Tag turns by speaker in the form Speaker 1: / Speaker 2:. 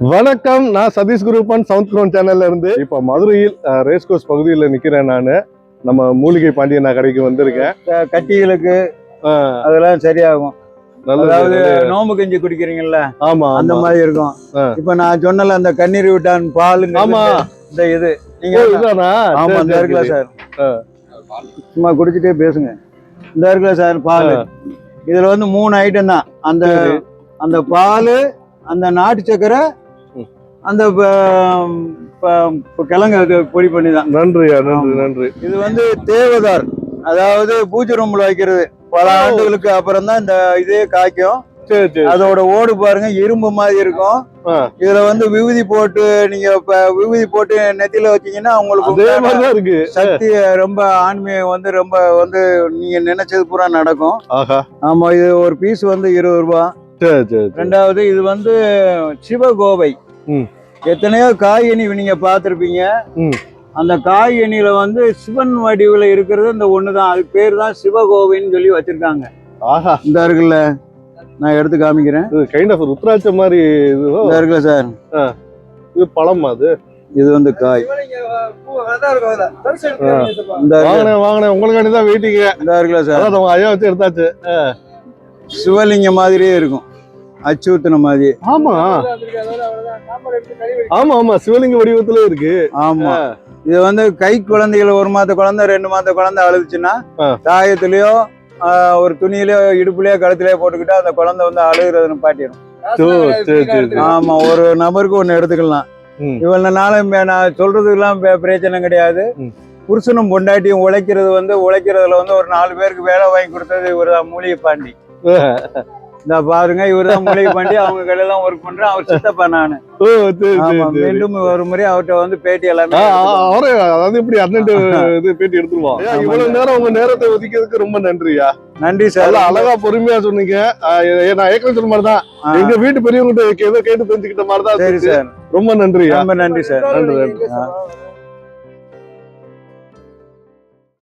Speaker 1: வணக்கம். நான் Satish குரூப்பன் south grown சேனல்ல இருந்து. இப்ப மதுரையில் ரேஸ் கோர்ஸ் பகுதியில் நிக்கிறேன் நானு. நம்ம மூலிகை பாண்டியன் கடைக்கு வந்திருக்கேன்.
Speaker 2: கட்டிகளுக்கு அதெல்லாம் சரியாகும். அதாவது நோம்பு கஞ்சி குடிக்கிறீங்கல்ல?
Speaker 1: ஆமா
Speaker 2: அந்த. மாதிரி இருக்கும். இப்ப நான் சொன்னல அந்த கண்ணீர் விட்டான் பால்
Speaker 1: ஆமா.
Speaker 2: இந்த இது. நீங்க? ஆமா இந்த இருக்குல்ல
Speaker 1: சரி.
Speaker 2: சும்மா குடிச்சிட்டே பேசுங்க. இந்த இருக்குல்ல சார் பால். இதுல வந்து மூணு ஐட்டம் தான். அந்த. அந்த பால் அந்த நாட்டு சக்கரை. அந்த கிழங்கு பொடி பண்ணி தான்.
Speaker 1: நன்றியா நன்றி நன்றி.
Speaker 2: இது வந்து தேவதார் அதாவது பூஜை ரூம்ல வைக்கிறது. பல ஆண்டுகளுக்கு அப்புறம் தான் இந்த இதே காய்க்கும்.
Speaker 1: சரி சரி.
Speaker 2: அதோட ஓடு பாருங்க இரும்பு மாதிரி இருக்கும். இதுல வந்து விபூதி போட்டு நீங்க விபூதி போட்டு நெத்தியில வச்சீங்கன்னா உங்களுக்கு
Speaker 1: அதே மாதிரிதான் இருக்கு.
Speaker 2: சக்தி ரொம்ப ஆன்மீகம் வந்து ரொம்ப வந்து நீங்க நினைச்சது பூரா நடக்கும். ஆமா இது ஒரு பீஸ் வந்து இருபது ரூபாய்
Speaker 1: சரி சரி சரி.
Speaker 2: ரெண்டாவது இது வந்து சிவகோவை. எத்தனையோ காய்கனி நீங்க பார்த்திருப்பீங்க. அந்த காய்கனியில வந்து சிவன் வடிவுல இருக்கிறது இந்த ஒண்ணுதான். அதுக்கு பேர் தான் சிவகோவைன்னு சொல்லி வச்சிருக்காங்க.
Speaker 1: ஆஹா.
Speaker 2: இந்த இருக்குல்ல நான் எடுத்து காமிக்கிறேன்.
Speaker 1: இது கைண்ட் ஆஃப் ருத்ராட்ச மாதிரி
Speaker 2: இந்த இருக்குல்ல சார்.
Speaker 1: இது பழம் அது.
Speaker 2: இது வந்து காய். இந்த
Speaker 1: வாங்கினேன் வாங்கினேன். உங்களுக்காண்டி தான் வெயிட்டிங்க
Speaker 2: இந்த இருக்குல்ல சார்.
Speaker 1: ஐயா வச்சு எடுத்தாச்சு.
Speaker 2: சிவலிங்கம் மாதிரியே இருக்கும். அச்சு ஊத்துன மாதிரி.
Speaker 1: ஆமா. ஆமா ஆமா. சிவலிங்க வடிவத்துல இருக்கு.
Speaker 2: ஆமா. இது வந்து கை குழந்தைகள் ஒரு மாத குழந்தை ரெண்டு மாத குழந்தை அழுதுச்சுன்னா
Speaker 1: ஆ,
Speaker 2: ஒரு துணியிலயோ இடுப்புலயோ கழுத்துலயோ போட்டுக்கிட்டா அந்த குழந்தை வந்து அழுகுறது நிப்பாட்டிடும்
Speaker 1: சோ, சரி சரி சரி.
Speaker 2: ஆமா ஒரு நபருக்கு ஒண்ணு எடுத்துக்கலாம். இவ்வளவு நாளும் நான் சொல்றதுக்கெல்லாம் பிரச்சனை கிடையாது. புருஷனும் பொண்டாட்டியும் உழைக்கிறது வந்து உழைக்கிறதுல வந்து ஒரு நாலு பேருக்கு வேலை வாங்கி கொடுத்தது இவர்தான் மூலிகை பாண்டி. இந்த பாருங்க இவர்தான் மூலிகை பாண்டி அவங்க கடையெல்லாம் ஒர்க் பண்றேன் அவர் சித்தப்பா நானு.
Speaker 1: ஓ, சரி, சரி,
Speaker 2: ஆமா
Speaker 1: சரி.
Speaker 2: மீண்டும் ஒரு முறை அவர்கிட்ட வந்து பேட்டி எல்லாமே.
Speaker 1: அவரே அதாவது இப்படி அண்ணன் இது பேட்டி எடுத்துருவோம் ஐயா, இவ்வளவு நேரம் உங்க நேரத்தை ஒதுக்கியதுக்கு ரொம்ப நன்றியா
Speaker 2: நன்றி சார்.
Speaker 1: அழகா பொறுமையா சொன்னீங்க. நான் ஏற்கனவே சொன்ன மாதிரி தான் எங்க வீட்டு பெரியவங்க ஏதோ கேட்டு தெரிஞ்சுக்கிட்ட மாதிரி தான்
Speaker 2: சரி
Speaker 1: இருந்துச்சு.
Speaker 2: சார்.
Speaker 1: ரொம்ப நன்றியா
Speaker 2: ரொம்ப நன்றி சார்.
Speaker 1: நன்றி நன்றி.